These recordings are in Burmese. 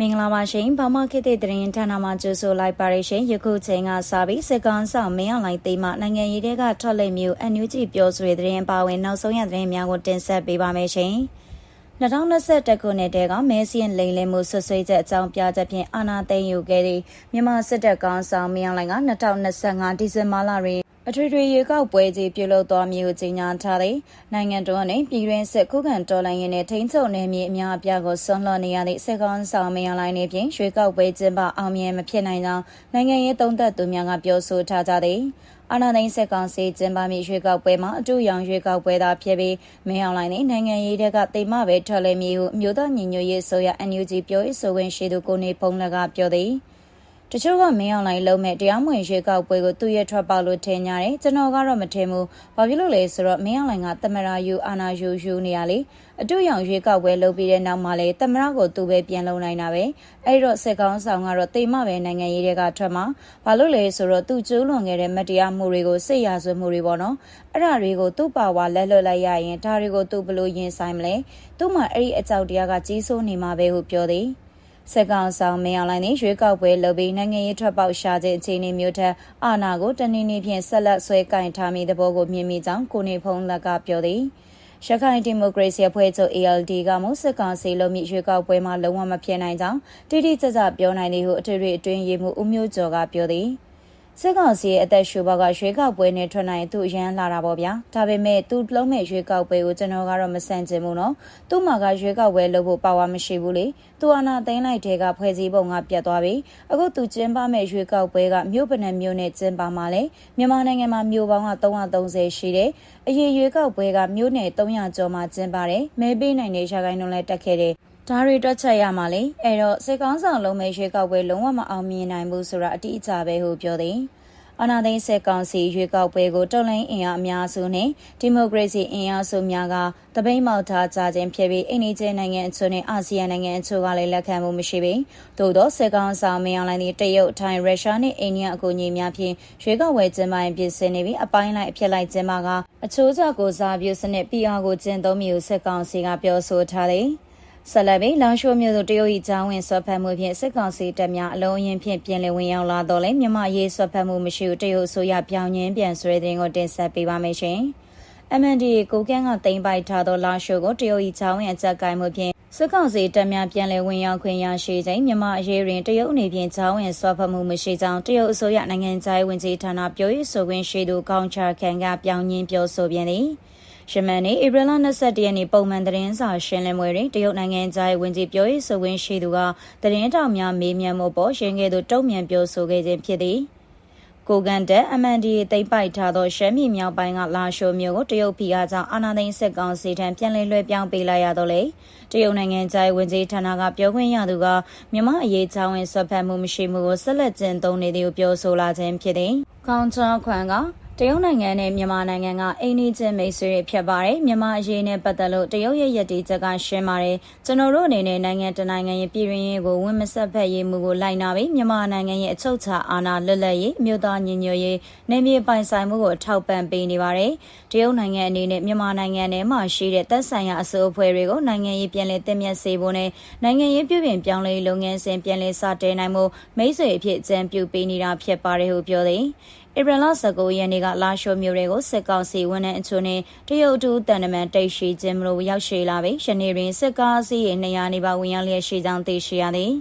မင်္ဂလာပါရှင်ဘာမခေတ်တဲ့သတင်းဌာနမှာကြိုဆိုလိုက်ပါရရှင်ယခုချိန်ကစပြီးစကန်ဆောင်မင်းအောင်လိုက်သိမ်းမှနိုင်ငံရေးတွေကထွက်လက်မျိုးအန်ယူဂျီပြောဆိုတဲ့သတင်းပါဝင်နောက်ဆုံးရသတင်းများကိုတင်ဆက်ပေးပါမယ်ရှင်2021ခုနှစ်တည်းကမဲဆီယန်လိန်လင်းမှုဆွဆွေးချက်အကြောင်းပြချက်ဖြင့်အာဏာသိမ်းယူခဲ့သည့်မြန်မာစစ်တပ်ကောင်ဆောင်မင်းအောင်လိုင်က2025ဒီဇင်ဘာလတွင် အထွေထွေရေကောက်ပွဲကြီးပြုလုပ်သွားမည်ဟုကြေညာထားသည်နိုင်ငံတော်နှင့်ပြည်တွင်းစစ်ခုခံတော်လှန်ရေးနှင့်ထိန်းချုပ်နယ်မြေအများအပြားကိုဆွမ်းလွှတ်နေရသည့်စစ်ကောင်ဆောင်မင်းလိုင်းနှင့်ပြင်ရွှေကောက်ပွဲကျင်းပအောင်မြင်မဖြစ်နိုင်ကြောင်းနိုင်ငံရေးသုံးသပ်သူများကပြောဆိုထားကြသည်အာဏာသိမ်းစစ်ကောင်စီကျင်းပမည့်ရွှေကောက်ပွဲမှာအတူရောင်ရွှေကောက်ပွဲသာဖြစ်ပြီးမင်းအောင်လှိုင်နဲ့နိုင်ငံရေးတွေကတိမ်မပဲထွက်လဲမည်ဟုမြို့သားညီညွတ်ရေးဆိုရ NUG ပြောရေးဆိုခွင့်ရှိသူကိုနေဖုံးလကပြောသည် တချို့ကမင်းအောင်လိုက်လုံးမဲ့တရားမဝင်ရွေးကောက်ပွဲကိုသူ့ရဲ့ထွက်ပေါက်လို့ထင်ကြတယ်ကျွန်တော်ကတော့မထင်ဘူးဘာဖြစ်လို့လဲဆိုတော့မင်းအောင်လိုင်ကတမရာယူအာနာယူယူနေရလေအတူရောင်ရွေးကောက်ပွဲလုပ်ပြီးတဲ့နောက်မှာလေတမရာကိုသူပဲပြန်လုံနိုင်တာပဲအဲ့တော့စစ်ကောင်းဆောင်ကတော့တိမ်မပဲနိုင်ငံရေးတွေကထွက်မှာဘာလို့လဲဆိုတော့သူကျူးလွန်ခဲ့တဲ့မတရားမှုတွေကိုစိတ်ရဆွမှုတွေပေါ့နော်အဲ့ဒါတွေကိုသူ့ပါဝါလက်လွတ်လိုက်ရရင်ဒါတွေကိုသူဘလို့ရင်ဆိုင်မလဲသူ့မှာအဲ့ဒီအကြောက်တရားကကြီးစိုးနေမှာပဲဟုပြောသည် စက်ကောင်ဆောင်မင်းအောင်လိုင်းနဲ့ရွေးကောက်ပွဲလုပ်ပြီးနိုင်ငံရေးထွက်ပေါက်ရှာခြင်းအခြေအနေမျိုးထက်အာဏာကိုတနည်းနည်းဖြင့်ဆက်လက်ဆွဲကင်ထားမိတဲ့ဘောကိုမြင်မိကြောင်းကိုနေဖုံးလက်ကပြောသည်ရခိုင်ဒီမိုကရေစီအဖွဲ့ချုပ် ALD ကမှစစ်ကောင်စီလုံးမြရွေးကောက်ပွဲမှာလုံးဝမဖြစ်နိုင်ကြောင်းတိတိကျကျပြောနိုင်တယ်ဟုအထွေထွေအတွင်းရေးမှူးဦးမျိုးကျော်ကပြောသည်။ စစ်ကောင်စီရဲ့အသက်ရှူဘောက်ကရွေးကောက်ပွဲနဲ့ထွက်နိုင်သူအရန်လာတာပေါ့ဗျာဒါပေမဲ့သူလုံးမဲ့ရွေးကောက်ပွဲကိုကျွန်တော်ကတော့မဆန့်ကျင်ဘူးနော်သူ့မှာကရွေးကောက်ပွဲလုပ်ဖို့ပါဝါမရှိဘူးလေသူအနာသိမ်းလိုက်တဲ့ကဖွဲ့စည်းပုံကပြတ်သွားပြီအခုသူကျင်းပမဲ့ရွေးကောက်ပွဲကမြို့ပနံမြို့နဲ့ကျင်းပမှာလေမြန်မာနိုင်ငံမှာမြို့ပေါင်းက330ရှိတယ်အရင်ရွေးကောက်ပွဲကမြို့နယ်300ကျော်မှာကျင်းပါတယ်မဲပေးနိုင်တဲ့ရာဂိုင်းလုံးလည်းတက်ခဲ့တယ် ဒါတွေတွက်ချက်ရမှာလေအဲ့တော့စစ်ကောင်းဆောင်လုံးမဲ့ရွေးကောက်ပွဲလုံးဝမအောင်မြင်နိုင်ဘူးဆိုတာအတိအကျပဲဟုပြောသည်အနာသိန်းစစ်ကောင်စီရွေးကောက်ပွဲကိုတော်လှန်အင်အားအများစုနဲ့ဒီမိုကရေစီအင်အားစုများကတပိတ်မောက်ထားကြခြင်းဖြစ်ပြီးအိန္ဒိယနိုင်ငံအချို့နဲ့အာဆီယံနိုင်ငံအချို့ကလည်းလက်ခံမှုမရှိပေ။သို့သောစစ်ကောင်ဆောင်မင်းအောင်လိုင်းသည့်တရုတ်ထိုင်းရုရှားနဲ့အိန္ဒိယအကူအညီများဖြင့်ရွေးကောက်ပွဲကျင်းပရင်ပြင်ဆင်နေပြီးအပိုင်းလိုက်အဖြစ်လိုက်ကျင်းပကအချိုးကျကိုစားပြုစနစ် PR ကိုကျင့်သုံးမျိုးစစ်ကောင်စီကပြောဆိုထားတယ်။ ဆက်လက်ပြီးလောင်ရှိုးမြို့သို့တရုတ်၏ချောင်းဝင်ဆွတ်ဖက်မှုဖြင့်စစ်ကောင်စီတပ်များအလုံးရင်ဖြင့်ပြင်လည်ဝင်ရောက်လာတော့လဲမြန်မာရေးဆွတ်ဖက်မှုမရှိဘူးတရုတ်ဆိုရပြောင်းညင်းပြန်ဆွဲတဲ့ကိုတင်ဆက်ပေးပါမယ်ရှင်။ MND ကိုကန်းကတိမ့်ပိုက်ထားသောလာရှိုးကိုတရုတ်၏ချောင်းဝင်အကြက်ကိုင်မှုဖြင့်စစ်ကောင်စီတပ်များပြန်လည်ဝင်ရောက်ခွင့်ရရှိချိန်မြန်မာအရေးတွင်တရုတ်အနေဖြင့်ချောင်းဝင်ဆွတ်ဖက်မှုမရှိကြောင်းတရုတ်အစိုးရနိုင်ငံခြားရေးဝန်ကြီးဌာနပြောရေးဆိုခွင့်ရှိသူကောင်းချာခန်ကပြောင်းညင်းပြောဆိုပြန်သည်။ ယမန်နေ့ဧပြီလ22ရက်နေ့ပုံမှန်သတင်းစာရှင်းလင်းပွဲတွင်တရုတ်နိုင်ငံသားရဲ့ဝန်ကြီးပြောရေးဆိုခွင့်ရှိသူကသတင်းတောက်များမေးမြန်းမှုပေါ်ရှင်းခဲ့သူတုံ့ပြန်ပြောဆိုခဲ့ခြင်းဖြစ်သည်ကိုကန်တက် MND တိမ့်ပိုက်ထားသောရှမ်းပြည်မြောက်ပိုင်းကလာရှိုမျိုးကိုတရုတ်ဖီအားကြောင့်အာဏာသိမ်းစစ်ကောင်စီထံပြန်လည်လွှဲပြောင်းပေးလိုက်ရတော့လေတရုတ်နိုင်ငံခြားရေးဝန်ကြီးဌာနကပြောခွင့်ရသူကမြန်မာအရေးချောင်းဝင်ဆွတ်ဖက်မှုမရှိမှုကိုဆက်လက်ကျင့်သုံးနေသည်ကိုပြောဆိုလာခြင်းဖြစ်သည်။ကောင်းချောခွန်က တရုတ်နိုင်ငံနဲ့မြန်မာနိုင်ငံကအိမ်နီးချင်းမိတ်ဆွေတွေဖြစ်ပါတယ်မြန်မာအရေးနဲ့ပတ်သက်လို့တရုတ်ရဲ့ရည်တည်ချက်ကရှင်းပါတယ်ကျွန်တော်တို့အနေနဲ့နိုင်ငံတနိုင်ငံရဲ့ပြည်တွင်းရေးကိုဝန်မဆက်ဖက်ရေးမှုကိုလိုက်နာပြီးမြန်မာနိုင်ငံရဲ့အချုပ်အခြာအာဏာလွတ်လပ်ရေးမြို့သားညီညွတ်ရေးနယ်မြေပိုင်ဆိုင်မှုကိုထောက်ပံ့ပေးနေပါတယ်တရုတ်နိုင်ငံအနေနဲ့မြန်မာနိုင်ငံထဲမှာရှိတဲ့သက်ဆိုင်ရာအစိုးအဖွဲ့တွေကိုနိုင်ငံရေးပြည်လည်တင်မြတ်စေဖို့နဲ့နိုင်ငံရေးပြုပြင်ပြောင်းလဲလုပ်ငန်းစဉ်ပြည်လည်စတင်နိုင်မှုမိတ်ဆွေအဖြစ်အကြံပြုပေးနေတာဖြစ်ပါတယ်ဟုပြောသည် ဧပြီလ19ရက်နေ့ကလာရှိုမြို့တွေကိုစစ်ကောင်စီဝန်ထမ်းအချို့နဲ့တရုတ်တူတန်တမန်တိတ်ရှိခြင်းမလို့ရောက်ရှိလာပြီးယနေ့တွင်စစ်ကားစီးရေ200နီးပါးဝင်ရောက်လျက်ရှိကြောင်းသိရှိရသည်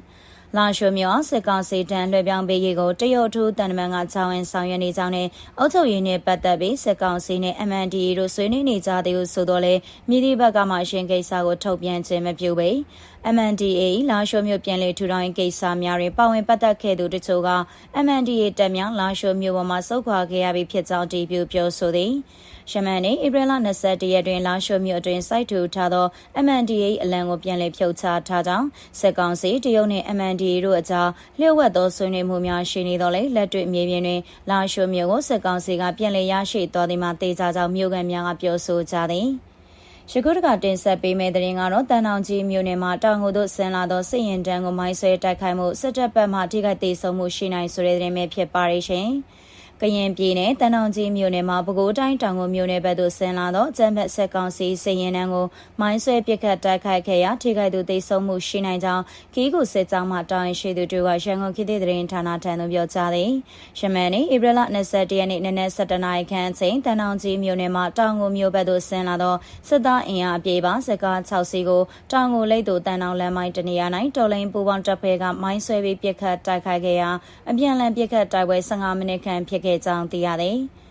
လာရှိုမြို့စစ်ကောင်စီတန်းလွှဲပြောင်းပေးရေးကိုတရုတ်ထူးတန်တမန်ကချောင်းဝင်ဆောင်ရွက်နေကြောင်းနဲ့အုပ်ချုပ်ရေးနဲ့ပတ်သက်ပြီးစစ်ကောင်စီနဲ့ MNDA တို့ဆွေးနွေးနေကြသည်ဟုဆိုတော့လေမြေဒီဘက်ကမှရှင်ကိစ္စကိုထုတ်ပြန်ခြင်းမပြုပေ MNDA လာရှိုမြို့ပြန်လည်ထူထောင်ရေးကိစ္စများတွင်ပါဝင်ပတ်သက်ခဲ့သူတချို့က MNDA တပ်များလာရှိုမြို့ပေါ်မှာစုခွာခဲ့ရပြီးဖြစ်ကြောင်းတည်ပြုပြောဆိုသည်ရှမန်နေဧပြီလ22ရက်တွင်လာရှိုမြို့အတွင်းစိုက်ထူထားသော MNDA အလံကိုပြန်လည်ဖြုတ်ချထားကြောင်းစက်ကောင်စီတရုတ်နှင့် MNDA တို့အကြားလျှို့ဝှက်သောဆွေးနွေးမှုများရှိနေတော့လေလက်တွေ့မြေပြင်တွင်လာရှိုမြို့ကိုစက်ကောင်စီကပြန်လည်ရရှိတော်သည်မှာတေချာကြောင်းမြို့ကန်များကပြောဆိုကြသည် ရခုတကတင်ဆက်ပေးမယ့်တဲ့ရင်ကတော့တန်တောင်ကြီးမြို့နယ်မှာတောင်ကိုတို့ဆင်းလာသောစစ်ရင်တန်းကိုမိုင်းဆွဲတိုက်ခိုက်မှုစစ်တပ်ဘက်မှထိခိုက်ဒေဆုံးမှုရှိနိုင်ဆိုတဲ့တဲ့ရင်ပဲဖြစ်ပါရရှင်။မ ကရင်ပြည်နယ်တန်တောင်ကြီးမြို့နယ်မှာပဲခူးတိုင်းတောင်ကိုမြို့နယ်ဘက်သို့ဆင်းလာသောအကြမ်းဖက်ဆက်ကောင်စီစည်ရင်နှန်းကိုမိုင်းဆွဲပစ်ခတ်တိုက်ခိုက်ခဲ့ရာထိခိုက်သူသိဆုံးမှုရှိနိုင်ကြောင်းခီးကူစစ်ကြောင်းမှတောင်းရင်ရှိသူတို့ကရန်ကုန်ခေတ်သစ်သတင်းဌာနထံသို့ပြောကြားသည်။ရှမန်နေ့ဧပြီလ21ရက်နေ့နနက်7:00နာရီခန့်အချိန်တန်တောင်ကြီးမြို့နယ်မှာတောင်ကိုမြို့ဘက်သို့ဆင်းလာသောစစ်သားအင်အားအပြည့်ပါစကား6စီကိုတောင်ကိုလိတ်သို့တန်တောင်လမ်းမိုင်းတနေရာ၌တော်လိုင်းပူပေါင်းတပ်ဖွဲ့ကမိုင်းဆွဲပြီးပစ်ခတ်တိုက်ခိုက်ခဲ့ရာအပြန်အလှန်ပစ်ခတ်တိုက်ပွဲ15မိနစ်ခန့်ဖြစ်ခဲ့ကြောင်းသိရသည်။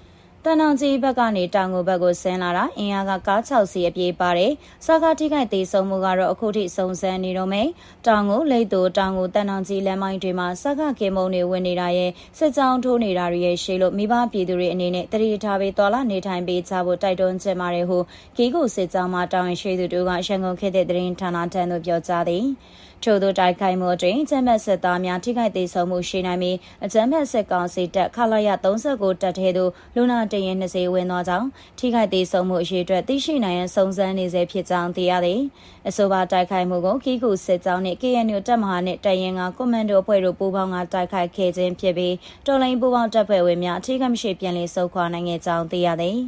တန်တောင်ကြီးဘက်ကနေတောင်ကိုဘက်ကိုဆင်းလာတာအင်အားကကား6စီအပြေးပါတယ်။စကားထိခိုက်သေးဆုံးမှုကတော့အခုထိစုံစမ်းနေတော့မယ်။တောင်ကိုလိတ်တူတောင်ကိုတန်တောင်ကြီးလမ်းမိုင်းတွေမှာစကားကေမုံတွေဝင်နေတာရဲ့စစ်ကြောင်းထိုးနေတာတွေရဲ့ရှိလို့မိဘပြည်သူတွေအနေနဲ့တတိထားပြီးတော်လာနေထိုင်ပေးကြဖို့တိုက်တွန်းချင်ပါတယ်ဟုကီကိုစစ်ကြောင်းမှာတောင်းရင်ရှိသူတို့ကရန်ကုန်ခေတ်တဲ့သတင်းဌာနထံသို့ပြောကြားသည်။ထို့သောတိုက်ခိုက်မှုတွင်အကြမ်းဖက်စစ်သားများထိခိုက်သေးဆုံးမှုရှိနိုင်ပြီးအကြမ်းဖက်စစ်ကောင်စီတပ်ခလာရ39တပ်ထဲသို့လူနာတရင်20ဝင်သောကြောင့်ထိခိုက်သေးဆုံးမှုအရေးအတွက်သိရှိနိုင်ရန်စုံစမ်းနေစေဖြစ်ကြောင်းသိရသည်အဆိုပါတိုက်ခိုက်မှုကိုကီကူစစ်ကြောင်းနှင့် KNU တပ်မဟာနှင့်တရင်ကကွန်မန်ဒိုအဖွဲ့တို့ပူးပေါင်းကတိုက်ခိုက်ခဲ့ခြင်းဖြစ်ပြီးတော်လိုင်းပူးပေါင်းတပ်ဖွဲ့ဝင်များအထိကမရှိပြန်လည်ဆုတ်ခွာနိုင်ခဲ့ကြောင်းသိရသည်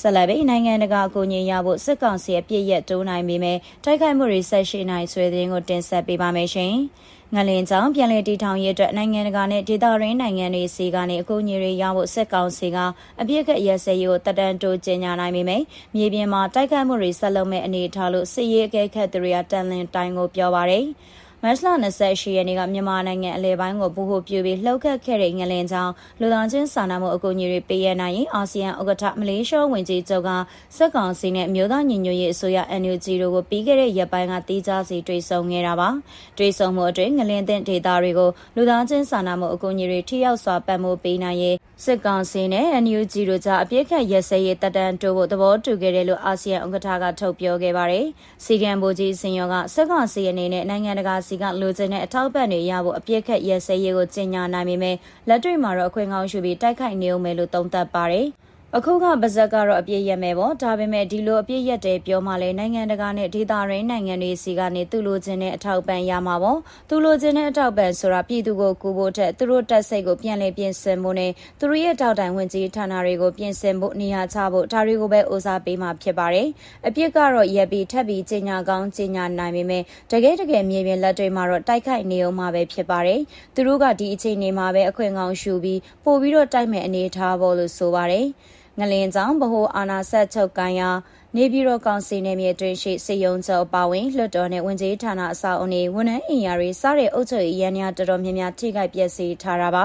ဆက်လက်ပြီးနိုင်ငံတကာအကူအညီရဖို့စစ်ကောင်စီအပြစ်ရက်တိုးနိုင်ပေမဲ့တိုက်ခိုက်မှုတွေဆက်ရှိနိုင်ဆွေသတင်းကိုတင်ဆက်ပေးပါမယ်ရှင်။ငလင်ကြောင့်ပြန်လည်တည်ထောင်ရေးအတွက်နိုင်ငံတကာနဲ့ဒေသရင်းနိုင်ငံတွေစီကနေအကူအညီတွေရဖို့စစ်ကောင်စီကအပြစ်ကရက်စဲရေးကိုတတန်တိုးကျင်းညာနိုင်ပေမဲ့မြေပြင်မှာတိုက်ခိုက်မှုတွေဆက်လုပ်မဲ့အနေအထားလို့စစ်ရေးအကဲခတ်သူတွေကတန်လင်းတိုင်းကိုပြောပါရယ်။ မတ်လ28ရက်နေ့ကမြန်မာနိုင်ငံအလဲပိုင်းကိုဘူဟုပြူပြီးလှုပ်ခတ်ခဲ့တဲ့ငလင်ကြောင့်လူသားချင်းစာနာမှုအကူအညီတွေပေးရနိုင်ရင်အာဆီယံဥက္ကဋ္ဌမလေးရှားဝန်ကြီးချုပ်ကစက်ကောင်စီနဲ့မြို့သားညီညွတ်ရေးအစိုးရ NUG တို့ကိုပြီးခဲ့တဲ့ရက်ပိုင်းကတီးခြားစီတွေ့ဆုံခဲ့တာပါတွေ့ဆုံမှုအတွင်းငလင်တဲ့ဒေတာတွေကိုလူသားချင်းစာနာမှုအကူအညီတွေထိရောက်စွာပတ်မှုပေးနိုင်ရေးစစ်ကောင်စီနဲ့ NUG တို့ကြားအပြစ်ခတ်ရက်စဲရေးတပ်တန်းတိုးဖို့သဘောတူခဲ့တယ်လို့အာဆီယံဥက္ကဋ္ဌကထုတ်ပြောခဲ့ပါတယ်စီကံဘူကြီးစင်ရောကစက်ကောင်စီအနေနဲ့နိုင်ငံတကာစီကလိုချင်တဲ့အထောက်ပံ့တွေရဖို့အပြစ်ခတ်ရဲစဲရေးကိုကြီးညာနိုင်ပေမဲ့လက်တွေ့မှာတော့အခွင့်ကောင်းယူပြီးတိုက်ခိုက်နေုံပဲလို့သုံးသပ်ပါတယ်။ အခုကပါဇက်ကတော့အပြည့်ရက်မယ်ပေါ့ဒါပေမဲ့ဒီလိုအပြည့်ရက်တယ်ပြောမှလဲနိုင်ငံတကာနဲ့ဒေသရင်းနိုင်ငံတွေစီကနေသူ့လိုချင်တဲ့အထောက်ပံ့ရမှာပေါ့သူလိုချင်တဲ့အထောက်ပံ့ဆိုတာပြည်သူကိုကူဖို့ထက်သူတို့တက်စိတ်ကိုပြန်လဲပြင်ဆင်ဖို့နဲ့သူတို့ရဲ့တောက်တိုင်ဝင်ကြီးဌာနတွေကိုပြင်ဆင်ဖို့နေရာချဖို့ဒါတွေကိုပဲဦးစားပေးမှဖြစ်ပါတယ်အပြစ်ကတော့ရက်ပြီးထပ်ပြီးကြီးညာကောင်းကြီးညာနိုင်ပေမဲ့တကယ်တကယ်မြေပြင်လက်တွေမှာတော့တိုက်ခိုက်နေအောင်မှပဲဖြစ်ပါတယ်သူတို့ကဒီအချိန်နေမှာပဲအခွင့်ကောင်းရှူပြီးပို့ပြီးတော့တိုက်မဲ့အနေထားဖို့လို့ဆိုပါတယ် ငလင်ကြောင့်ဗဟိုအာဏာဆက်ချုပ်ကိုင်းရာနေပြည်တော်ကောင်စီနယ်မြေတွင်ရှိစေယုံချုပ်ပါဝင်လွှတ်တော်နဲ့ဝင်ကြီးဌာနအဆောက်အုံတွေဝန်ထမ်းအင်အားတွေစတဲ့အုပ်ချုပ်ရေးရန်ရာတော်တော်များများထိခိုက်ပျက်စီးထားတာပါ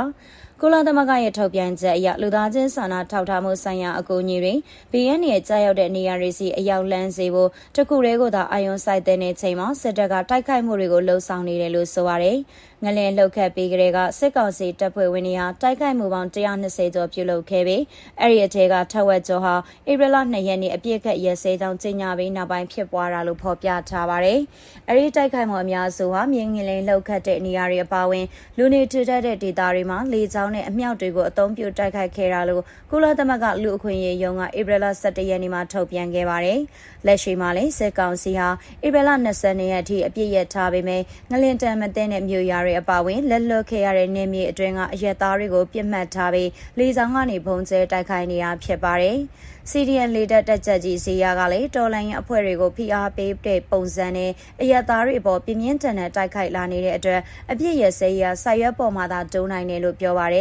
ကုလသမဂ္ဂရဲ့ထုတ်ပြန်ချက်အရလူသားချင်းစာနာထောက်ထားမှုဆိုင်ရာအကူအညီတွေ BN ရဲ့ကြားရောက်တဲ့နေရာတွေစီအရောက်လန်းစေဖို့တခုတည်းကိုသာအာယုံစိုက်တဲ့ချိန်မှာစစ်တပ်ကတိုက်ခိုက်မှုတွေကိုလှုံ့ဆော်နေတယ်လို့ဆိုပါတယ်။ငလင်လှုပ်ခတ်ပြီးကလေးကစစ်ကောင်စီတပ်ဖွဲ့ဝင်တွေဟာတိုက်ခိုက်မှုပေါင်း120ကျော်ပြုလုပ်ခဲ့ပြီးအဲ့ဒီအထက်ကထက်ဝက်ကျော်ဟာဧပြီလ2ရက်နေ့အပြစ်ခတ်ရဲစဲကြောင်းကြီးညာပြီးနောက်ပိုင်းဖြစ်ပွားတာလို့ဖော်ပြထားပါတယ်။အဲ့ဒီတိုက်ခိုက်မှုအများစုဟာမြင်းငလင်လှုပ်ခတ်တဲ့နေရာတွေအပါအဝင်လူနေထူထပ်တဲ့ဒေသတွေမှာလေကြောင်းနဲ့အမြောက်တွေကိုအသုံးပြုတိုက်ခိုက်ခဲ့တာလို့ကုလသမဂ္ဂလူအခွင့်အရေးယုံကဧပြီလ17ရက်နေ့မှာထုတ်ပြန်ခဲ့ပါတယ်။လက်ရှိမှာလည်းစစ်ကောင်စီဟာဧပြီလ22ရက်အထိအပြစ်ရထားပေမဲ့ငလင်တန်မသိတဲ့မြို့ရွာတွေအပါအဝင်လက်လွတ်ခဲ့ရတဲ့နေမြေအတွင်းကအရက်သားတွေကိုပြစ်မှတ်ထားပြီးလေဆောင်ကနေဘုံကျဲတိုက်ခိုက်နေရဖြစ်ပါတယ်။ CDN လေတပ်တက်ချက်ကြီးစီယာကလည်းတော်လိုင်းရဲ့အဖွဲ့တွေကိုဖိအားပေးတဲ့ပုံစံနဲ့အရက်သားတွေအပေါ်ပြင်းပြင်းထန်ထန်တိုက်ခိုက်လာနေတဲ့အတွက်အပြစ်ရစဲရဆိုက်ရွက်ပေါ်မှာသာတုံးနိုင်တယ်လို့ပြောပါရယ်။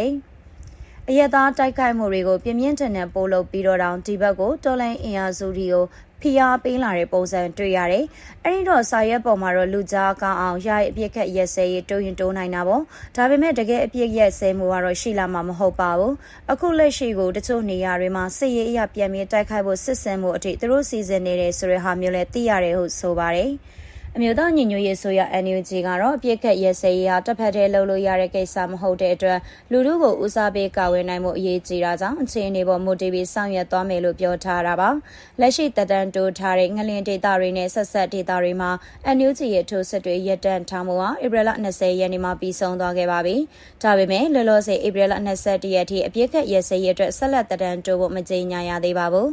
အရသာတိုက်ခိုက်မှုတွေကိုပြင်းပြင်းထန်ထန်ပို့လုပ်ပြီးတော့တောင်ဒီဘက်ကိုတော်လိုင်းအင်အားစုတွေကိုဖိအားပေးလာတဲ့ပုံစံတွေ့ရတယ်။အဲဒီတော့စာရွက်ပေါ်မှာတော့လူကြားကောင်းအောင်ရရဲ့အပြစ်ခက်ရက်စဲရေးတိုးရင်တိုးနိုင်တာပေါ့။ဒါပေမဲ့တကယ်အပြစ်ရက်စဲမှုကတော့ရှိလာမှာမဟုတ်ပါဘူး။အခုလက်ရှိကိုတချို့နေရာတွေမှာစစ်ရေးအရာပြန်ပြီးတိုက်ခိုက်ဖို့စစ်ဆင်မှုအထိသူတို့စီစဉ်နေတယ်ဆိုတဲ့ဟာမျိုးလည်းသိရတယ်ဟုဆိုပါတယ်။ အမျိုးသားညီညွတ်ရေးဆိုရ NUG ကတော့အပြစ်ခတ်ရဲစဲရေးဟာတစ်ဖက်တည်းလှုပ်လို့ရတဲ့ကိစ္စမဟုတ်တဲ့အတွက်လူထုကိုဦးစားပေးကာဝယ်နိုင်မှုအရေးကြီးတာကြောင့်အခြေအနေပေါ်မူတည်ပြီးဆောင်ရွက်သွားမယ်လို့ပြောထားတာပါလက်ရှိတပ်တန်းတိုးထားတဲ့ငလင်ဒေတာတွေနဲ့ဆက်ဆက်ဒေတာတွေမှာ NUG ရဲ့ထိုးစစ်တွေရပ်တန့်ထားမှုဟာဧပြီလ20ရက်နေ့မှာပြီးဆုံးသွားခဲ့ပါပြီဒါပေမဲ့လောလောဆယ်ဧပြီလ21ရက်ထိအပြစ်ခတ်ရဲစဲရေးအတွက်ဆက်လက်တပ်တန်းတိုးဖို့မကြေညာရသေးပါဘူး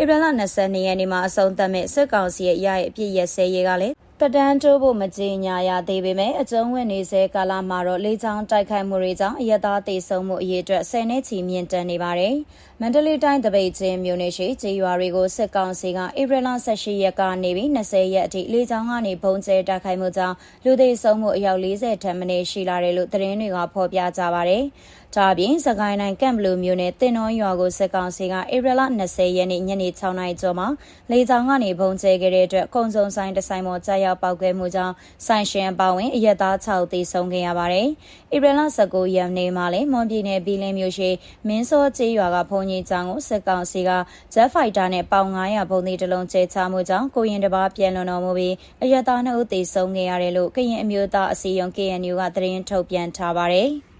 ဧပြီလ22ရက်နေ့မှာအဆုံးသတ်မဲ့စစ်ကောင်စီရဲ့ရရဲ့အပြစ်ရဲစဲရေးကလည်း တန်းတိုးဖို့မကြေညာရသေးပေမဲ့အကျုံးဝင်နေစေကာလမှာတော့လေးချောင်းတိုက်ခိုက်မှုတွေကြောင့်အရသားတေဆုံးမှုအရေးအတွက်10နှစ်ချီမြင့်တက်နေပါတယ်။ မန္တလေးတိုင်းတပိတ်ချင်းမြို့နယ်ရှိကျေးရွာတွေကိုစစ်ကောင်စီကဧပြီလ18ရက်ကနေပြီး20ရက်အထိလေးချောင်းကနေဘုံကျဲတိုက်ခိုက်မှုကြောင့်လူသေဆုံးမှုအယောက်40ထက်မနည်းရှိလာတယ်လို့သတင်းတွေကဖော်ပြကြပါတယ်။ဒါအပြင်စကိုင်းတိုင်းကမ်ဘလူမြို့နယ်တင်နှောရွာကိုစစ်ကောင်စီကဧပြီလ20ရက်နေ့ညနေ6နာရီကျော်မှာလေကြောင်းကနေဘုံကျဲခဲ့တဲ့အတွက်ကုံစုံဆိုင်တဆိုင်ပေါ်ကြာရောက်ပောက်ကွဲမှုကြောင့်ဆိုင်ရှင်အပါဝင်အရက်သား6သေဆုံးခဲ့ရပါတယ်။ဧပြီလ19ရက်နေ့မှာလည်းမွန်ပြည်နယ်ဘီလင်းမြို့ရှိမင်းစောကျေးရွာကဘုံကြီးကျောင်းကိုစစ်ကောင်စီကဂျက်ဖိုက်တာနဲ့ပေါင်900ဘုံဒီတလုံးကျဲချမှုကြောင့်ကိုရင်တစ်ပါးပြန်လွန်တော်မူပြီးအရက်သား2ဦးသေဆုံးခဲ့ရတယ်လို့ကရင်အမျိုးသားအစည်းအရုံး KNU ကသတင်းထုတ်ပြန်ထားပါတယ်။